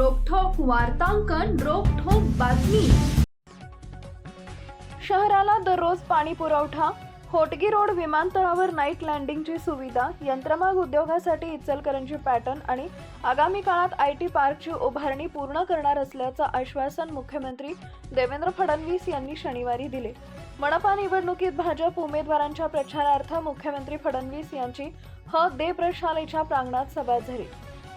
वार्तांकन रोखोक बातमी. शहराला दररोज पाणी पुरवठा होटगी रोड विमानतळावर नाईट लँडिंगची सुविधा यंत्रमाग उद्योगासाठी इचलकरंजी पॅटर्न आणि आगामी काळात आय टी पार्कची उभारणी पूर्ण करणार असल्याचं आश्वासन मुख्यमंत्री देवेंद्र फडणवीस यांनी शनिवारी दिले. मनपा निवडणुकीत भाजप उमेदवारांच्या प्रचारार्थ मुख्यमंत्री फडणवीस यांची ह दे प्रशालेच्या प्रांगणात सभा झाली.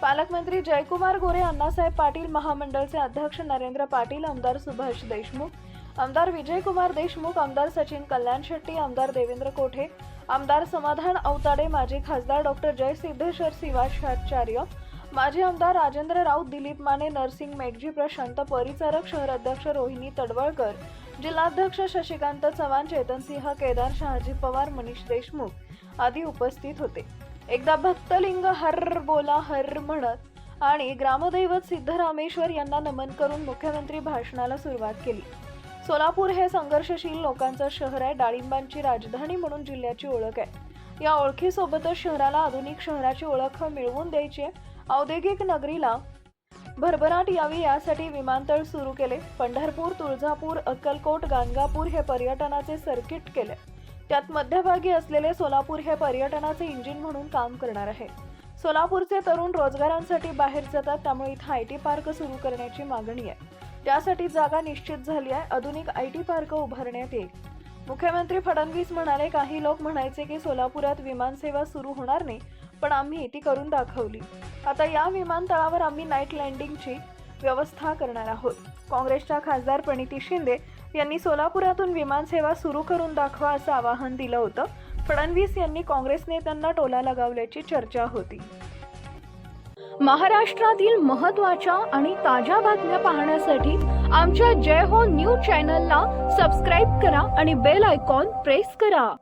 पालकमंत्री जयकुमार गोरे अण्णासाहेब पाटील महामंडळचे अध्यक्ष नरेंद्र पाटील आमदार सुभाष देशमुख आमदार विजयकुमार देशमुख आमदार सचिन कल्याण शेट्टी आमदार देवेंद्र कोठे आमदार समाधान अवताडे माजी खासदार डॉक्टर जय सिद्धेश्वर शिवाचार्य माजी आमदार राजेंद्र राऊत दिलीप माने नरसिंग मेघजी प्रशांत परिचारक शहर अध्यक्ष रोहिणी तडवळकर जिल्हाध्यक्ष शशिकांत चव्हाण चेतनसिंह केदार शहाजी पवार मनीष देशमुख आदी उपस्थित होते. एकदा भक्तलिंग हर बोला हर म्हणत आणि ग्रामदैवत सिद्धरामेश्वर यांना नमन करून मुख्यमंत्री भाषणाला सुरुवात केली. सोलापूर हे संघर्षशील लोकांचं शहर आहे डाळिंबांची राजधानी म्हणून जिल्ह्याची ओळख आहे. या ओळखीसोबतच शहराला आधुनिक शहराची ओळख मिळवून द्यायची औद्योगिक नगरीला भरभराट यावी यासाठी विमानतळ सुरू केले. पंढरपूर तुळजापूर अक्कलकोट गाणगापूर हे पर्यटनाचे सर्किट केले. त्यात मध्यभागी असलेले सोलापूर हे पर्यटनाचे इंजिन म्हणून काम करणार आहे. सोलापूरचे तरुण रोजगारांसाठी बाहेर जातात त्यामुळे इथं आय टी पार्क सुरू करण्याची मागणी आहे. त्यासाठी जागा निश्चित झाली आहे आधुनिक आय टी पार्क उभारण्यात येईल. मुख्यमंत्री फडणवीस म्हणाले काही लोक म्हणायचे की सोलापुरात विमानसेवा सुरू होणार नाही पण आम्ही ती करून दाखवली. आता या विमानतळावर आम्ही नाईट लँडिंगची व्यवस्था करणार आहोत. काँग्रेसच्या खासदार प्रणिती शिंदे यांनी सोलापुरातून विमानसेवा सुरू करून दाखवा असं आवाहन दिलं होतं. फडणवीस यांनी काँग्रेस नेत्यांना टोला लगावल्याची चर्चा होती. महाराष्ट्रातील महत्त्वाच्या आणि ताज्या बातम्या पाहण्यासाठी आमच्या जय हो न्यूज चॅनलला सबस्क्राईब करा आणि बेल आयकॉन प्रेस करा.